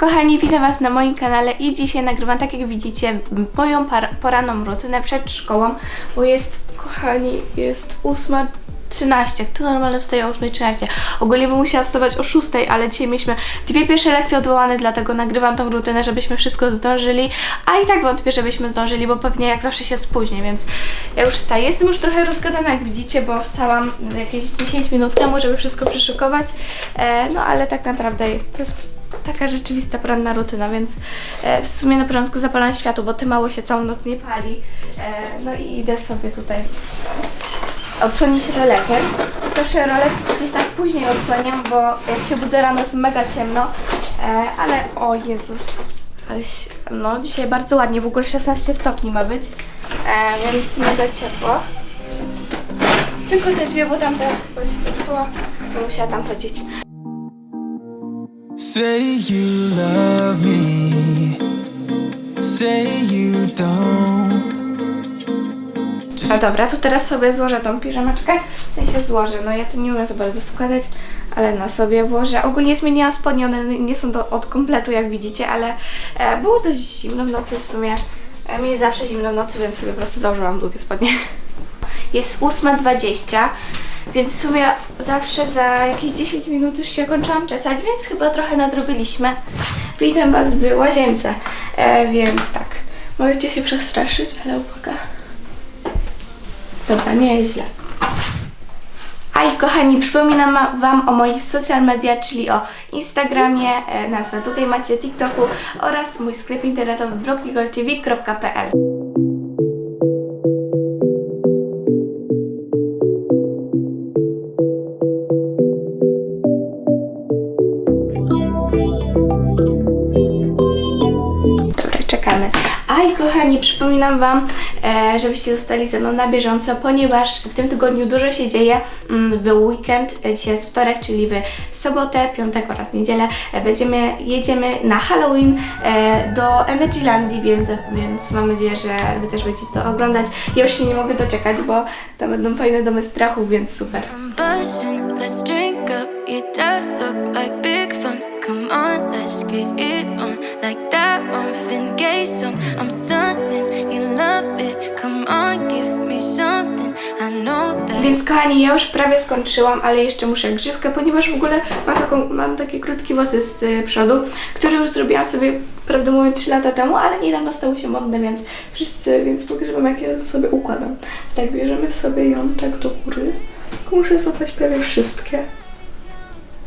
kochani, witam was na moim kanale i dzisiaj nagrywam tak jak widzicie moją poranną rutynę przed szkołą, bo jest, kochani, jest 8.13, kto normalnie wstaje o 8.13? Ogólnie bym musiała wstawać o 6, ale dzisiaj mieliśmy dwie pierwsze lekcje odwołane, dlatego nagrywam tą rutynę, żebyśmy wszystko zdążyli, a i tak wątpię, żebyśmy zdążyli, bo pewnie jak zawsze się spóźnię, więc ja już wstaję. Jestem już trochę rozgadana, jak widzicie, bo wstałam jakieś 10 minut temu, żeby wszystko przeszykować, e, no ale tak naprawdę to jest taka rzeczywista poranna rutyna, więc e, w sumie na początku zapalam światło, bo te mało się całą noc nie pali. E, no i idę sobie tutaj odsłonić roletem. Proszę rolet gdzieś tak później odsłaniam, bo jak się budzę rano jest mega ciemno, e, ale o Jezus. No, dzisiaj bardzo ładnie, w ogóle 16 stopni ma być, e, więc mega ciepło. Tylko te dwie, bo tamte chyba się popsuła, bo musiała tam chodzić. Say you love me. Say you don't. No dobra, to teraz sobie złożę tą piżamaczkę. W sensie złożę, no ja to nie umiem za bardzo składać, ale no sobie włożę. Ogólnie zmieniłam spodnie, one nie są do, od kompletu jak widzicie, ale e, było dość zimno w nocy w sumie. E, mi jest zawsze zimno w nocy, więc sobie po prostu założyłam długie spodnie. Jest 8.20, więc w sumie zawsze za jakieś 10 minut już się kończyłam czesać, więc chyba trochę nadrobiliśmy. Witam Was w łazience, e, więc tak, możecie się przestraszyć, ale uwaga. Dobra, nie jest źle. A kochani, przypominam Wam o moich social media, czyli o Instagramie, e, nazwę tutaj macie TikToku oraz mój sklep internetowy wrogligoltv.pl przypominam Wam, e, żebyście zostali ze mną na bieżąco, ponieważ w tym tygodniu dużo się dzieje. Mm, W weekend, e, dzisiaj jest wtorek, czyli w sobotę, piątek oraz niedzielę e, będziemy, jedziemy na Halloween do Energylandii, więc, więc mam nadzieję, że Wy też będziecie to oglądać. Ja już się nie mogę doczekać, bo tam będą fajne domy strachu, więc super. I'm buzzing, let's drink up. Fun. Come on, let's get it on. Like that song. I'm stunning, you love it. Come on, give me something. I know that. Więc kochani, ja już prawie skończyłam, ale jeszcze muszę grzywkę, ponieważ w ogóle mam, taką, mam takie krótkie włosy z y, przodu, które już zrobiłam sobie, prawdę mówiąc, 3 lata temu, ale niedawno stały się modne, więc wszyscy, więc pokażę wam jak ja sobie układam. Więc tak, bierzemy sobie ją tak do góry, tylko muszę złapać prawie wszystkie.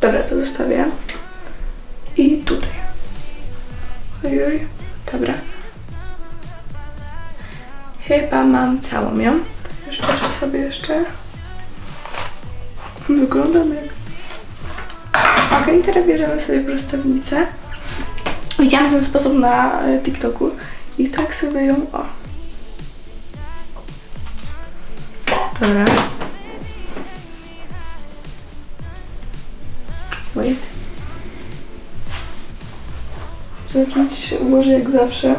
Dobra, to zostawię. Dobra. Chyba mam całą ją. Szczerze sobie jeszcze. Wyglądam jak... Okej, teraz bierzemy sobie prostownicę. Widziałam ten sposób na e, TikToku i tak sobie ją... O. Dobra. Zacząć ułożę jak zawsze.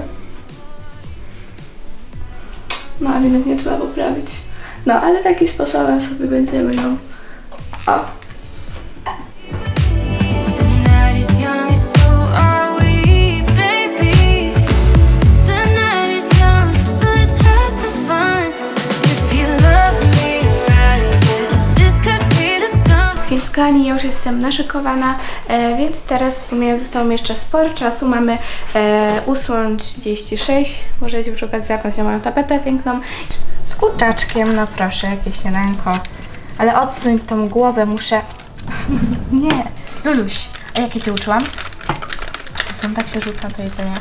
No, a jednak nie trzeba poprawić. No, ale takim sposobem sobie będziemy ją... O, kochani, ja już jestem naszykowana, e, więc teraz w sumie zostało mi jeszcze sporo czasu. Mamy e, 8.36. Możecie przy okazji zapnąć na moją tapetę piękną. Z kurczaczkiem, no proszę, jakieś śniadanko. Ale odsuń tą głowę, muszę... Nie, Luluś, a jakie Cię uczyłam? Są tak się rzuca to jedzenie.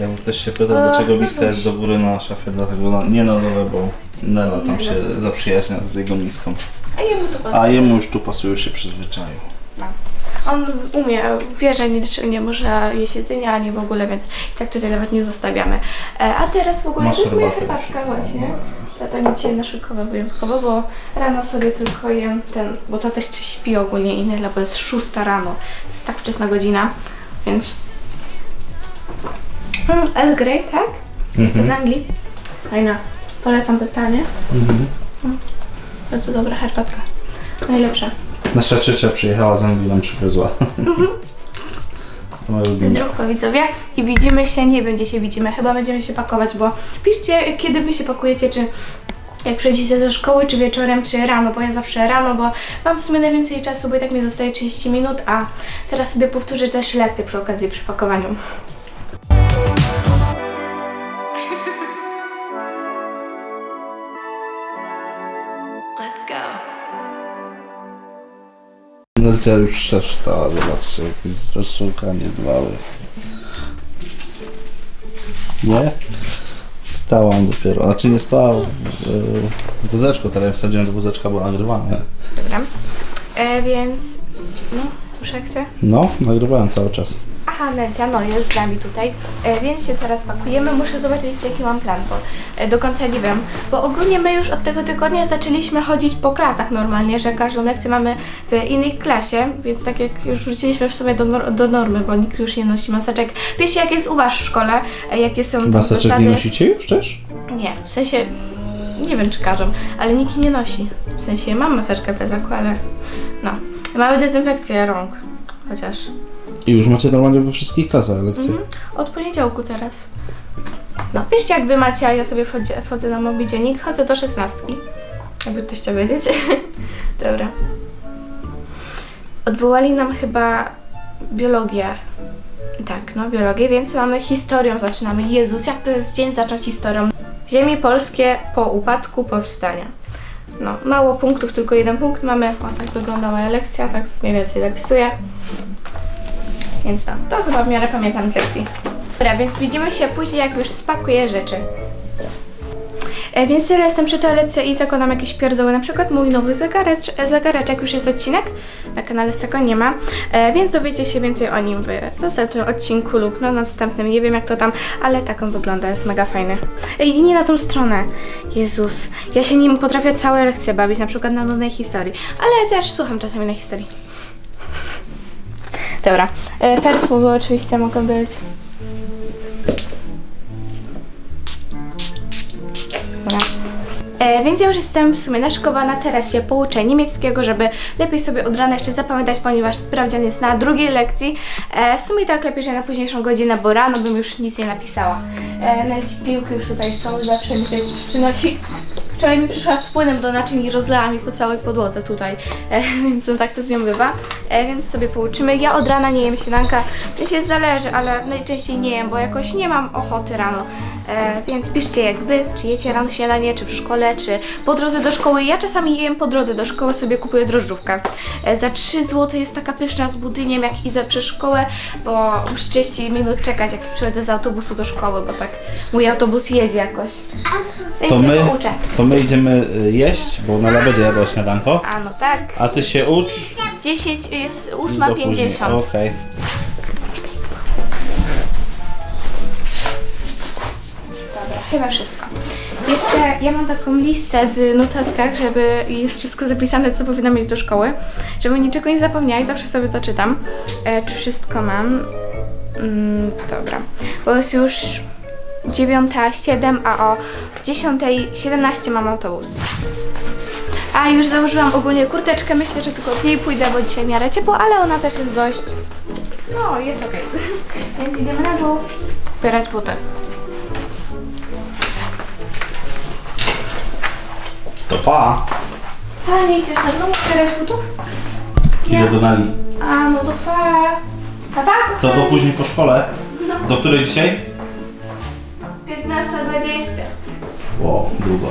Jakby ktoś się pytał, dlaczego miska jest do góry na szafie, dlatego na, nie na dole, bo Nela tam się zaprzyjaźnia z jego miską. A jemu to pasuje. A jemu już tu pasuje, już się przyzwyczaił. On umie, wie, że nie, nie można jeść jedzenia, ani w ogóle, więc i tak tutaj nawet nie zostawiamy. E, a teraz w ogóle Masz to jest moja herbatę już. herbatka właśnie. Tata mi dzisiaj naszykował wyjątkowo, bo rano sobie tylko jem ten, bo to też śpi ogólnie inny, bo jest szósta rano. To jest tak wczesna godzina, więc... Mm, Earl Grey, tak? Jest to z Anglii. Fajna. Polecam to stanie. Bardzo dobra herbatka. Najlepsze. Nasza ciocia przyjechała z Anglii, nam przywiozła. Ulubione. Zdrówko widzowie i widzimy się, nie wiem gdzie się widzimy, chyba będziemy się pakować, bo piszcie kiedy wy się pakujecie, czy jak przyjdziecie do szkoły, czy wieczorem, czy rano, bo ja zawsze rano, bo mam w sumie najwięcej czasu, bo i tak mi zostaje 30 minut, a teraz sobie powtórzę też lekcję przy okazji przy pakowaniu. Nelcia już też wstała, zobaczcie, jakiś rozszukaniec mały. Nie? Wstałam dopiero, znaczy nie spała w, w wózeczku, teraz wsadziłem do wózeczka, bo nagrywane. Dobra. E, więc, no, już akcja. No, nagrywałem cały czas. Nencia, no jest z nami tutaj, e, więc się teraz pakujemy. Muszę zobaczyć, jaki mam plan, bo e, do końca nie wiem. Bo ogólnie my już od tego tygodnia zaczęliśmy chodzić po klasach normalnie, że każdą lekcję mamy w innej klasie, więc tak jak już wróciliśmy w sumie do, nor- do normy, bo nikt już nie nosi maseczek. Wiecie, jak jest u Was w szkole, e, jakie są tam Maseczek zasady? nie nosicie już też? Nie, w sensie, nie wiem czy każą, ale nikt nie nosi. W sensie, mam maseczkę plecaku, ale no. Mamy dezynfekcję rąk, chociaż. I już macie normalnie we wszystkich klasach lekcje. Mhm. Od poniedziałku teraz. No, piszcie jak wy macie, a ja sobie wchodzę, wchodzę na mobil dziennik, chodzę do szesnastki. Jakby ktoś chciał wiedzieć. Dobra. Odwołali nam chyba biologię. Tak, no biologię, więc mamy historią zaczynamy. Jezus, jak to jest dzień zacząć historią? Ziemie polskie po upadku powstania. No, mało punktów, tylko jeden punkt mamy. O, tak wygląda moja lekcja, tak mniej więcej zapisuję. Więc no, to chyba w miarę pamiętam z lekcji. Dobra, więc widzimy się później, jak już spakuję rzeczy. E, więc teraz jestem przy toalecie i zakładam jakieś pierdoły, na przykład mój nowy zegarecz, e, zegareczek, już jest odcinek, na kanale z tego nie ma, e, więc dowiecie się więcej o nim w następnym odcinku lub na następnym, nie wiem jak to tam, ale tak on wygląda, jest mega fajny. Ej, nie na tą stronę, Jezus, ja się nim potrafię całe lekcje bawić, na przykład na nudnej historii, ale też słucham czasami na historii. Dobra, e, perfumy oczywiście mogą być. Dobra. E, więc ja już jestem w sumie naszykowana, teraz się pouczę niemieckiego, żeby lepiej sobie od rana jeszcze zapamiętać, ponieważ sprawdzian jest na drugiej lekcji. E, w sumie tak lepiej, że na późniejszą godzinę, bo rano bym już nic nie napisała. E, piłki już tutaj są, zawsze mi coś przynosi. Wczoraj mi przyszła z płynem do naczyń i rozlała mi po całej podłodze tutaj, e, więc no tak to z nią bywa. E, więc sobie pouczymy. Ja od rana nie jem śniadanka, to się zależy, ale najczęściej nie jem, bo jakoś nie mam ochoty rano. E, więc piszcie jak wy, czy jecie rano śniadanie, czy w szkole, czy po drodze do szkoły. Ja czasami jem po drodze do szkoły, sobie kupuję drożdżówkę. E, za 3 zł jest taka pyszna z budyniem, jak idę przez szkołę, bo muszę 30 minut czekać, jak przyjadę z autobusu do szkoły, bo tak mój autobus jedzie jakoś. Więc To się my, pouczę. to my idziemy y, jeść, bo Nela będzie jadła śniadanko. A no tak. A ty się ucz. 10 jest do później. 8.50. Okej. Dobra, chyba wszystko. Jeszcze ja mam taką listę w notatkach, żeby jest wszystko zapisane, co powinno mieć do szkoły, żeby niczego nie zapomniała i zawsze sobie to czytam. E, czy wszystko mam? Mm, dobra, bo jest już 9.07, a o 10.17 mam autobus. A już założyłam ogólnie kurteczkę, myślę, że tylko w niej pójdę, bo dzisiaj miarę ciepło, ale ona też jest dość... No, jest okej. Więc idziemy na dół, zbierać buty. To pa. A, nie idziesz na dół, zbierać butów? Idę do Nali. A, no to pa. Pa, pa, To do kochani. później po szkole. Do której dzisiaj? 15.20. O, długo.